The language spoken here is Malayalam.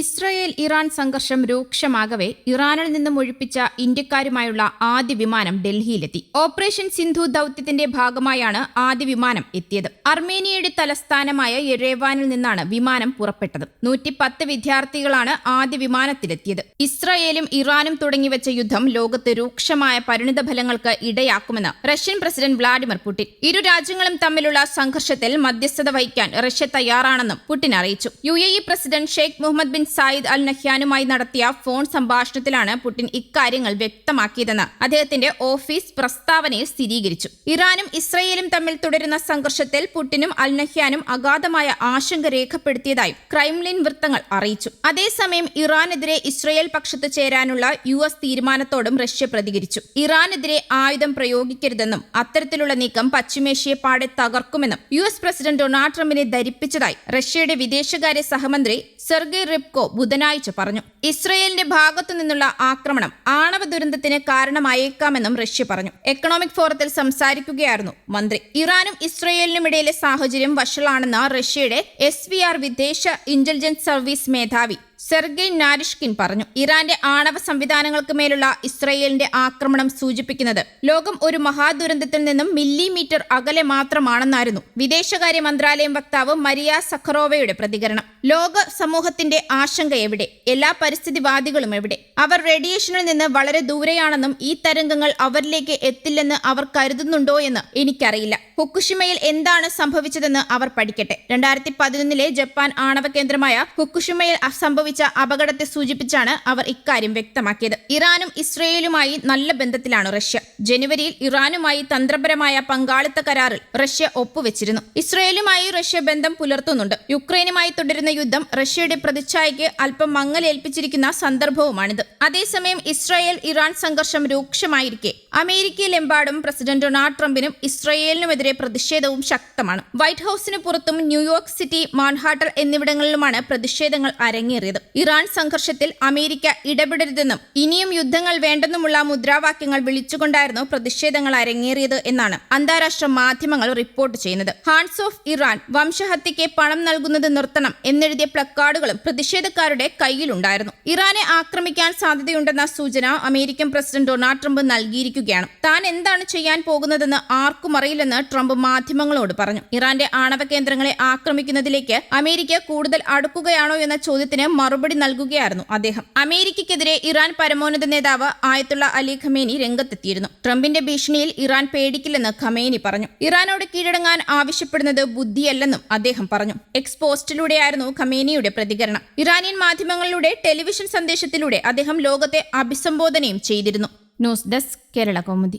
ഇസ്രയേൽ ഇറാൻ സംഘർഷം രൂക്ഷമാകവെ ഇറാനിൽ നിന്നും ഒഴിപ്പിച്ച ഇന്ത്യക്കാരുമായുള്ള ആദ്യ വിമാനം ഡൽഹിയിലെത്തി. ഓപ്പറേഷൻ സിന്ധു ദൌത്യത്തിന്റെ ഭാഗമായാണ് ആദ്യ വിമാനം എത്തിയത്. അർമേനിയയുടെ തലസ്ഥാനമായ യെരേവാനിൽ നിന്നാണ് വിമാനം പുറപ്പെട്ടത്. നൂറ്റി പത്ത് വിദ്യാർത്ഥികളാണ് ആദ്യ വിമാനത്തിലെത്തിയത്. ഇസ്രയേലും ഇറാനും തുടങ്ങിവെച്ച യുദ്ധം ലോകത്ത് രൂക്ഷമായ പരിണിത ഫലങ്ങൾക്ക് ഇടയാക്കുമെന്ന് റഷ്യൻ പ്രസിഡന്റ് വ്ളാഡിമിർ പുടിൻ. ഇരു രാജ്യങ്ങളും തമ്മിലുള്ള സംഘർഷത്തിൽ മധ്യസ്ഥത വഹിക്കാൻ റഷ്യ തയ്യാറാണെന്നും പുടിൻ അറിയിച്ചു. U president Sheikh Mohammed bin Zayed Al നഹ്യാനുമായി നടത്തിയ ഫോൺ സംഭാഷണത്തിലാണ് പുടിൻ ഇക്കാര്യങ്ങൾ വ്യക്തമാക്കിയതെന്ന് അദ്ദേഹത്തിന്റെ ഓഫീസ് പ്രസ്താവനയിൽ സ്ഥിരീകരിച്ചു. ഇറാനും ഇസ്രയേലും തമ്മിൽ തുടരുന്ന സംഘർഷത്തിൽ പുടിനും അൽ നഹ്യാനും അഗാധമായ ആശങ്ക രേഖപ്പെടുത്തിയതായും ക്രൈംലിൻ വൃത്തങ്ങൾ അറിയിച്ചു. അതേസമയം ഇറാനെതിരെ ഇസ്രയേൽ പക്ഷത്ത് ചേരാനുള്ള യു എസ് തീരുമാനത്തോടും റഷ്യ പ്രതികരിച്ചു. ഇറാനെതിരെ ആയുധം പ്രയോഗിക്കരുതെന്നും അത്തരത്തിലുള്ള നീക്കം പശ്ചിമേഷ്യയെ പാടെ തകർക്കുമെന്നും യു എസ് പ്രസിഡന്റ് ഡൊണാൾഡ് ട്രംപിനെ ധരിപ്പിച്ചതായി റഷ്യയുടെ വിദേശകാര്യ സഹമന്ത്രി സെർഗെ റിപ്കോ ബുധനാഴ്ച പറഞ്ഞു. ഇസ്രയേലിന്റെ ഭാഗത്തു നിന്നുള്ള ആക്രമണം ആണവ ദുരന്തത്തിന് കാരണമായേക്കാമെന്നും റഷ്യ പറഞ്ഞു. എക്കണോമിക് ഫോറത്തിൽ സംസാരിക്കുകയായിരുന്നു മന്ത്രി. ഇറാനും ഇസ്രയേലിനും ഇടയിലെ സാഹചര്യം വഷളാണെന്ന് റഷ്യയുടെ എസ് വിദേശ ഇന്റലിജൻസ് സർവീസ് മേധാവി സെർഗെ നാരിഷ്കിൻ പറഞ്ഞു ഇറാന്റെ ആണവ സംവിധാനങ്ങൾക്ക് മേലുള്ള ഇസ്രയേലിന്റെ ആക്രമണം സൂചിപ്പിക്കുന്നത് ലോകം ഒരു മഹാദുരന്തത്തിൽ നിന്നും മില്ലിമീറ്റർ അകലെ മാത്രമാണെന്നായിരുന്നു വിദേശകാര്യ മന്ത്രാലയം വക്താവ് മരിയ സഖറോവയുടെ പ്രതികരണം. ലോക സമൂഹത്തിന്റെ ആശങ്ക എവിടെ? എല്ലാ പരിസ്ഥിതിവാദികളും എവിടെ? അവർ റേഡിയേഷനിൽ നിന്ന് വളരെ ദൂരെയാണെന്നും ഈ തരംഗങ്ങൾ അവരിലേക്ക് എത്തില്ലെന്ന് അവർ കരുതുന്നുണ്ടോ എന്ന് എനിക്കറിയില്ല. ഫുക്കുഷിമയിൽ എന്താണ് സംഭവിച്ചതെന്ന് അവർ പഠിക്കട്ടെ. രണ്ടായിരത്തി പതിനൊന്നിലെ ജപ്പാൻ ആണവ കേന്ദ്രമായ ഫുക്കുഷിമയിൽ സംഭവിച്ച അപകടത്തെ സൂചിപ്പിച്ചാണ് അവർ ഇക്കാര്യം വ്യക്തമാക്കിയത്. ഇറാനും ഇസ്രയേലുമായി നല്ല ബന്ധത്തിലാണ് റഷ്യ. ജനുവരിയിൽ ഇറാനുമായി തന്ത്രപരമായ പങ്കാളിത്ത കരാറിൽ റഷ്യ ഒപ്പുവെച്ചിരുന്നു. ഇസ്രയേലുമായി റഷ്യ ബന്ധം പുലർത്തുന്നുണ്ട്. യുക്രൈനുമായി തുടരുന്ന യുദ്ധം റഷ്യയുടെ പ്രതിച്ഛായയ്ക്ക് അല്പം മങ്ങലേൽപ്പിച്ചിരിക്കുന്ന സന്ദർഭവുമാണിത്. അതേസമയം ഇസ്രായേൽ ഇറാൻ സംഘർഷം രൂക്ഷമായിരിക്കെ. അമേരിക്കയിലെമ്പാടും പ്രസിഡന്റ് ഡൊണാൾഡ് ട്രംപിനും ഇസ്രയേലിനുമെതിരെ പ്രതിഷേധവും ശക്തമാണ്. വൈറ്റ് ഹൌസിന് പുറത്തും ന്യൂയോർക്ക് സിറ്റി മാൻഹാട്ടർ എന്നിവിടങ്ങളിലുമാണ് പ്രതിഷേധങ്ങൾ അരങ്ങേറിയത്. ഇറാൻ സംഘർഷത്തിൽ അമേരിക്ക ഇടപെടരുതെന്നും ഇനിയും യുദ്ധങ്ങൾ വേണ്ടെന്നുമുള്ള മുദ്രാവാക്യങ്ങൾ വിളിച്ചുകൊണ്ടായിരുന്നു പ്രതിഷേധങ്ങൾ അരങ്ങേറിയത് എന്നാണ് അന്താരാഷ്ട്ര മാധ്യമങ്ങൾ റിപ്പോർട്ട് ചെയ്യുന്നത്. ഹാൻസ് ഓഫ് ഇറാൻ വംശഹത്യയ്ക്ക് പണം നൽകുന്നത് നിർത്തണം എന്നെഴുതിയ പ്ലക്കാർഡുകളും പ്രതിഷേധക്കാരുടെ കയ്യിലുണ്ടായിരുന്നു. ഇറാനെ ആക്രമിക്കാൻ സാധ്യതയുണ്ടെന്ന സൂചന അമേരിക്കൻ പ്രസിഡന്റ് ഡൊണാൾഡ് ട്രംപ് നൽകിയിരിക്കുകയാണ്. താൻ എന്താണ് ചെയ്യാൻ പോകുന്നതെന്ന് ആർക്കും അറിയില്ലെന്ന് ട്രംപ് മാധ്യമങ്ങളോട് പറഞ്ഞു. ഇറാന്റെ ആണവ കേന്ദ്രങ്ങളെ ആക്രമിക്കുന്നതിലേക്ക് അമേരിക്ക കൂടുതൽ അടുക്കുകയാണോ എന്ന ചോദ്യത്തിന് മറുപടി നൽകുകയായിരുന്നു അദ്ദേഹം. അമേരിക്കയ്ക്കെതിരെ ഇറാൻ പരമോന്നത നേതാവ് ആയത്തുള്ള അലി ഖമേനി രംഗത്തെത്തിയിരുന്നു. ട്രംപിന്റെ ഭീഷണിയിൽ ഇറാൻ പേടിക്കില്ലെന്ന് ഖമേനി പറഞ്ഞു. ഇറാനോട് കീഴടങ്ങാൻ ആവശ്യപ്പെടുന്നത് ബുദ്ധിയല്ലെന്നും അദ്ദേഹം പറഞ്ഞു. എക്സ് പോസ്റ്റിലൂടെയായിരുന്നു ഖമേനിയുടെ പ്രതികരണം. ഇറാനിയൻ മാധ്യമങ്ങളിലൂടെ ടെലിവിഷൻ സന്ദേശത്തിലൂടെ അദ്ദേഹം ലോകത്തെ അഭിസംബോധനയും ചെയ്തിരുന്നു. News desk Kerala Kaumudi.